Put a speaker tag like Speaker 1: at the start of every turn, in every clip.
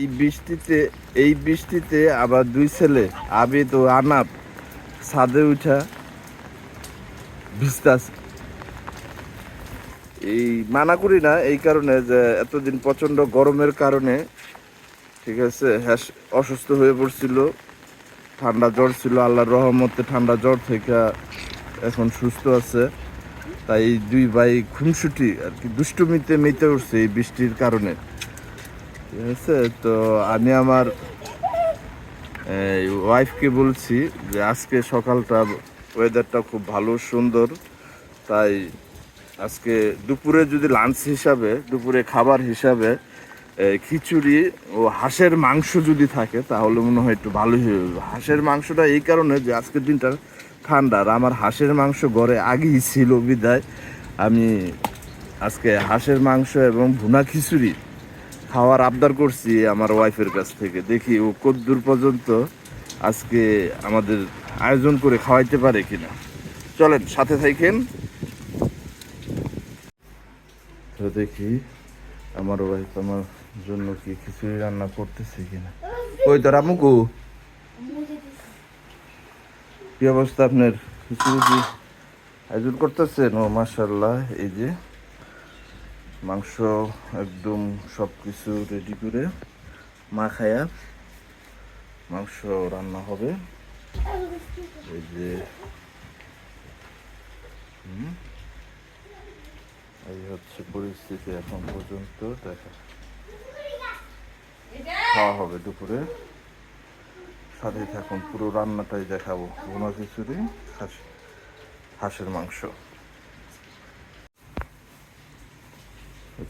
Speaker 1: এই বৃষ্টিতে এই বৃষ্টিতে আবার দুই ছেলে, আবিদ ও আনাপ ছাদে উঠা ভিজতাছে এই মানা করি না, এই কারণে যে এতদিন প্রচণ্ড গরমের কারণে, ঠিক আছে হ্যাঁ অসুস্থ হয়ে পড়ছিল, ঠান্ডা জ্বর ছিল, আল্লাহর রহমতে ঠান্ডা জ্বর থেকে এখন সুস্থ আছে। তাই দুই ভাই খুনসুটি আর কি দুষ্টুমিতে মেতে উঠছে এই বৃষ্টির কারণে। ঠিক আছে তো আমি আমার ওয়াইফকে বলছি যে আজকে সকালটা ওয়েদারটা খুব ভালো, সুন্দর। তাই আজকে দুপুরে যদি লাঞ্চ হিসাবে, দুপুরে খাবার হিসাবে খিচুড়ি ও হাঁসের মাংস যদি থাকে, তাহলে মনে হয় একটু ভালোই হয়ে হাঁসের মাংসটা এই কারণে যে আজকের দিনটা ঠান্ডা, আর আমার হাঁসের মাংস ঘরে আগেই ছিল বিদায়। আমি আজকে হাঁসের মাংস এবং ভুনা খিচুড়ি খাওয়ার আবদার করছি আমার ওয়াইফের কাছ থেকে। দেখি ও কদ্দূর পর্যন্ত আজকে আমাদের আয়োজন করে খাওয়াইতে পারে কিনা। চলেন, সাথে থাকেন। তো দেখি আমার ওয়াইফ আমার জন্য কি খিচুড়ি রান্না করতেছে কিনা। কই তোর রামুকু কি? অবস্থা আপনার? খিচুড়ি আয়োজন করতেছেন? ও মাসাল্লাহ এই যে। মাংস একদম সব কিছু রেডি করে মা মাখায়া মাংস রান্না হবে। এই যে এই হচ্ছে পরিস্থিতি এখন পর্যন্ত, দেখা। খাওয়া হবে দুপুরে। সাথে থাকুন, পুরো রান্নাটাই দেখাবো। খিচুড়ি হাঁস হাঁসের মাংস।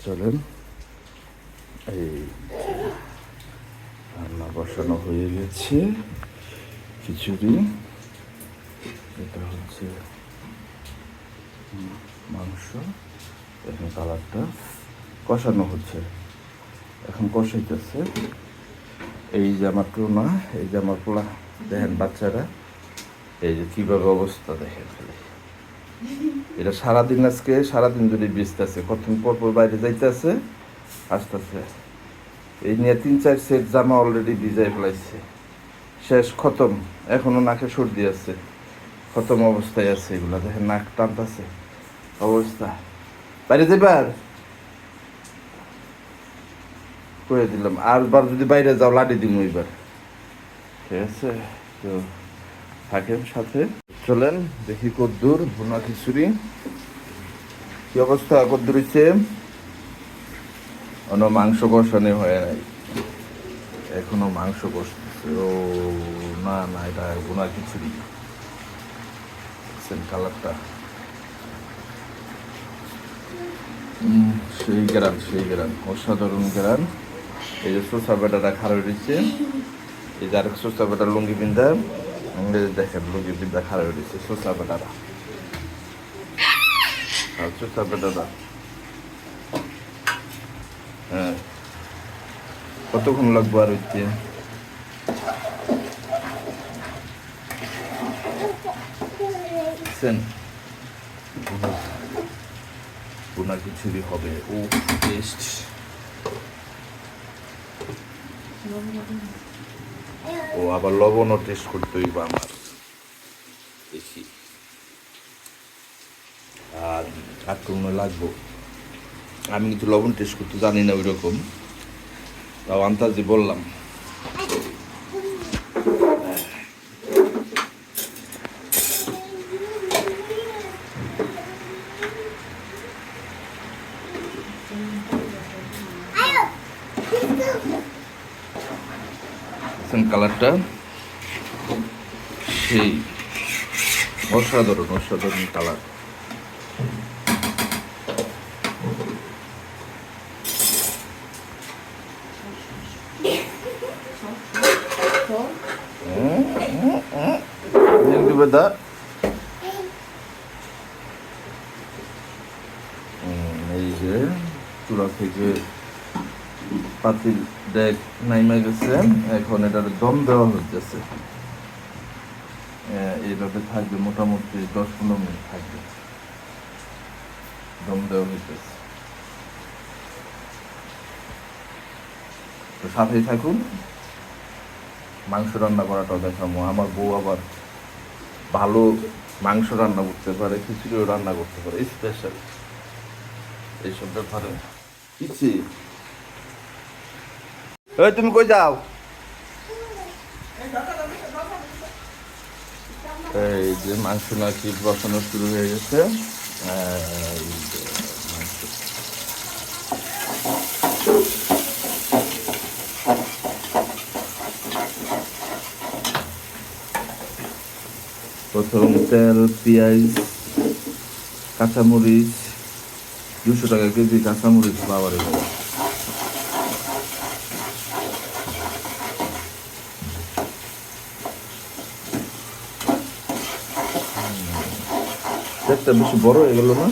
Speaker 1: চলেন। এই রান্না বসানো হয়ে গেছে খিচুড়ি। এটা হচ্ছে মাংস, এখন কালারটা কষানো হচ্ছে। এখন কষাইতেছে। এই যে আমার টোনা, এই যে আমার পোলা, দেখেন বাচ্চারা, এই যে কীভাবে অবস্থা দেখেন খালি। এটা সারাদিন আজকে, সারাদিন ধরে বেচতেছে কতক্ষণ পর পর বাইরে যাইতেছে আসতেছে এই নিয়ে তিন, চার সেট জামা অলরেডি ভিজাই ফেলাইছে। শেষ, খতম। এখনও নাকে সর্দি আছে। খতম অবস্থায় আছে এগুলা। দেখেন নাক টানতেছে। অবস্থা। বাইরে যাবার করে দিলাম। আর বার যদি বাইরে যাও লাডি দিম এবার। ঠিক আছে? তো থাকেন সাথে। চলেন, দেখি কদ্দুর, ভুনা খিচুড়ি। কি অবস্থা কদ্দুর হচ্ছে অন্য মাংস কষানো হয় নাই। এখনও মাংস কষতেছে। ও, না না, এটা ভুনা খিচুড়ি। কালারটা? সেই গ্রান সেই গ্রান। অসাধারণ গ্রান। এই যে সোসা বেটাটা খারাপ রয়েছে এই যে আরেক সোসা বেটার লুঙ্গি পিন্ধা। যে দেখেন লুঙ্গি পিন্ধা খারাপ রয়েছে সোসা বেটারা সোসা বেটারা হ্যাঁ কতক্ষণ লাগবো আর হচ্ছে সেন। বোনা খিচুড়ি হবে। ও টেস্ট ও আবার লবণও টেস্ট করতে হইব আমার। দেখি। আর আর লাগবো? আমি কিন্তু লবণ টেস্ট করতে জানি না ওই রকম তাও আন্তাজি বললাম। কালারটা সেই অসাধারণ অসাধারণ কালার। বেদা এই যে চূড়া থেকে পাতিল দেখ নাইমা গেছে, এখন এটার দম দেওয়া হচ্ছে এইভাবে থাকবে মোটামুটি দশ পনেরো মিনিট থাকবে। দম দেওয়া হইতেছে। তো সাথেই থাকুন। মাংস রান্না করাটাও দেখাবো আমার বউ আবার ভালো মাংস রান্না করতে পারে, খিচুড়িও রান্না করতে পারে স্পেশাল এইসব ব্যাপারে ইচ্ছি। ওই তুমি কই যাও এই যে মাংস নাকি বসানো শুরু হয়ে গেছে। প্রথম তেল পেঁয়াজ কাঁচামরিচ দুশো টাকা কেজি কাঁচামরিচ বাবারে একটা বেশি বড় হয়ে গেল না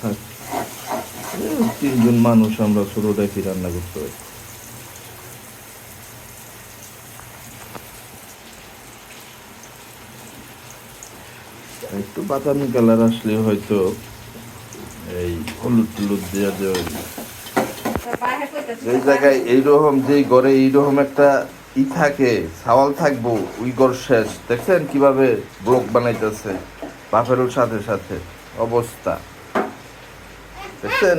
Speaker 1: থাক তিনজন মানুষ আমরা ছোটটাই কি রান্না করতে হয় একটু বাদামি কালার আসলে হয়তো এই হলুদ টলুদ দেওয়া দেওয়া এই জায়গায় এইরকম যেই ঘরে এইরকম একটা ই থাকে সাওয়াল থাকব ওই ঘর শেষ। দেখছেন কীভাবে ব্লক বানাইতেছে? বাপেরও সাথে সাথে অবস্থা। দেখছেন?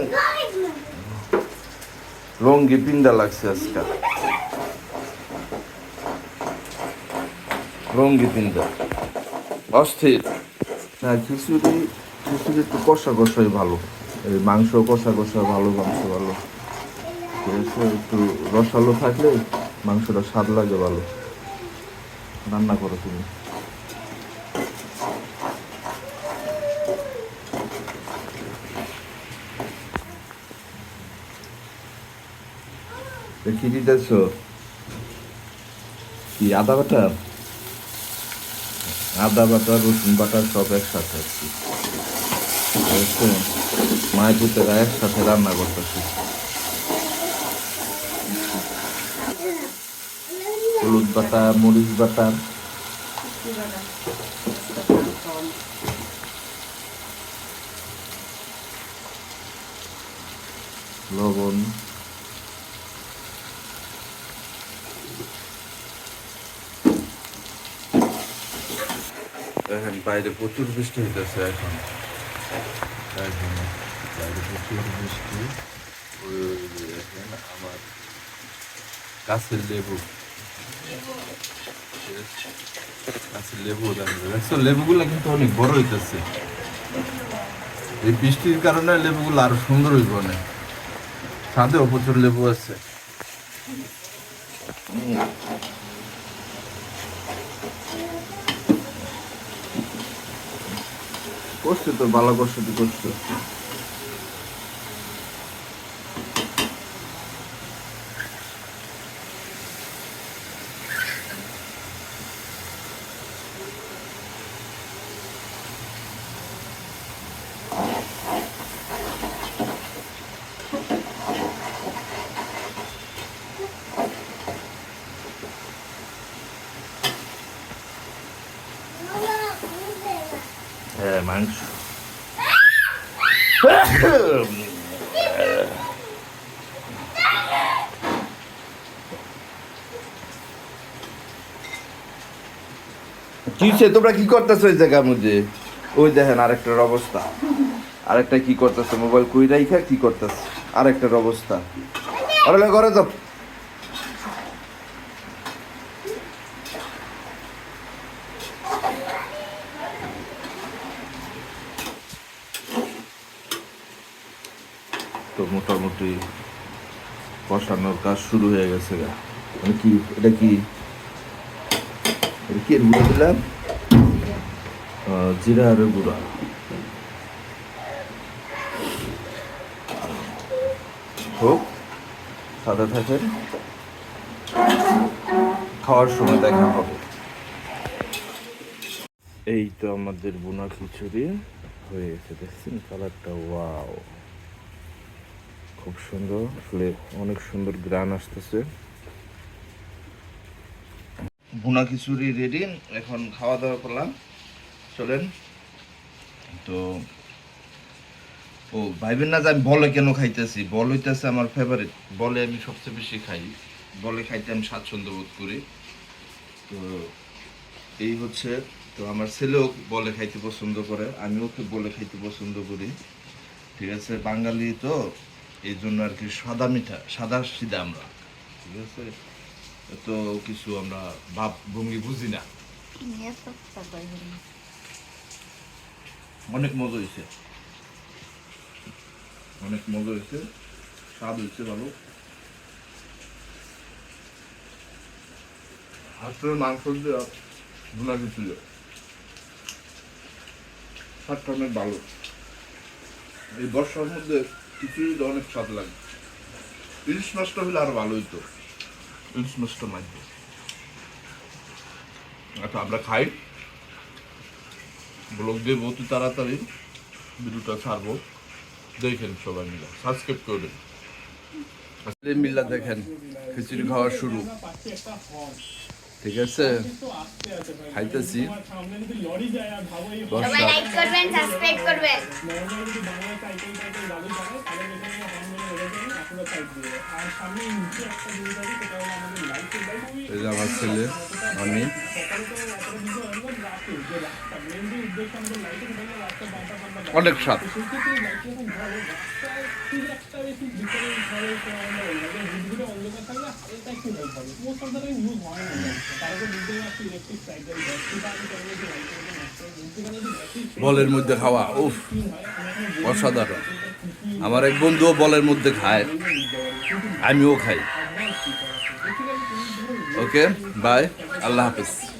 Speaker 1: লঙ্গি পিন্ডা লাগছে আজকাল লঙ্গি পিন্ডা অস্থির। না, খিচুড়ি খিচুড়ি একটু কষা কষাই ভালো। এই মাংস কষা কষা ভালো, মাংস ভালো। একটু রসালো থাকলে মাংসটা স্বাদ লাগে ভালো। রান্না করো তুমি। কি দিতেছ। কি, আদা বাটা? আদা বাটা, রসুন বাটা সব একসাথে আর মায়ের পুতেরা একসাথে রান্না করতেছি। হলুদ বাটা, মরিচ বাটা। লবণ। এখন বাইরে প্রচুর বৃষ্টি হইতেছে এখন। বাইরে প্রচুর বৃষ্টি। দেখেন আমার গাছের লেবু। গাছের লেবু দেখছ লেবুগুলো কিন্তু অনেক বড় হইতেছে। এই বৃষ্টির কারণে লেবুগুলো আরও সুন্দর হইব অনেক ছাদেও প্রচুর লেবু আছে। করছে তো ভালো কষ্ট তো করছে কি হচ্ছে তোমরা কি করতেছো ওই জায়গার মধ্যে? ওই দেখেন আরেকটার অবস্থা। আরেকটা কি করতেছে? মোবাইল কুই রাইখা কি করতেছে? আরেকটার অবস্থা। ঘরে যাও তো মোটামুটি কষানোর কাজ শুরু হয়ে গেছে গা। মানে কি, এটা কি? এটা কি গুঁড়ো দিলাম? জিরা আর গুঁড়া। হোক, সাদা থাকেন। খাওয়ার সময় দেখা হবে। এই তো আমাদের বোনা খিচুড়ি হয়ে গেছে দেখছেন, কালারটা ওয়াও খুব সুন্দর ফ্লে অনেক সুন্দর গ্রান আসতেছে। ভুনা খিচুড়ি রেডি এখন খাওয়া দাওয়া করলাম। চলেন। তো, ও, ভাইবেন না যে আমি বলে কেন খাইতেছি? বল হইতেছে আমার ফেভারিট বলে আমি সবচেয়ে বেশি খাই। বলে খাইতে আমি স্বাচ্ছন্দ্য বোধ করি। তো, এই হচ্ছে, তো আমার ছেলেও বলে খাইতে পছন্দ করে, আমিও খুব বলে খাইতে পছন্দ করি। ঠিক আছে? বাঙালি তো এই জন্য আর কি সাদা মিঠা, সাদা সিধা আমরা। ঠিক আছে? তো কিছু আমরা ভাব ভঙ্গি বুঝি না। অনেক মজা হয়েছে। অনেক মজা হয়েছে। স্বাদ হয়েছে ভালো। হাতের মাংস দিয়ে ভুনা ছিল স্বাদটা অনেক ভালো। এই বর্ষার মধ্যে খিচুড়ি অনেক স্বাদ লাগে। ইলিশ মাছটা হলে আরও ভালো হইতো। ইলিশ মাছটা মাছবো আচ্ছা আমরা খাই। ব্লগ দিয়ে অতি তাড়াতাড়ি। ভিডিওটা ছাড়বো। দেখেন সবাই মিলে। সাবস্ক্রাইব করবেন মিল্লা দেখেন, খিচুড়ি খাওয়া শুরু। ঠিক আছে? খাইতেছি।
Speaker 2: সবাই লাইক করবেন সাবস্ক্রাইব করবেন।
Speaker 1: এই যে আমার ছেলে আমি। অনেক স্বাদ। বলের মধ্যে খাওয়া, উফ, অসাধারণ। আমার এক বন্ধুও বলের মধ্যে খায়, আমিও খাই। ওকে বাই আল্লাহ হাফিজ।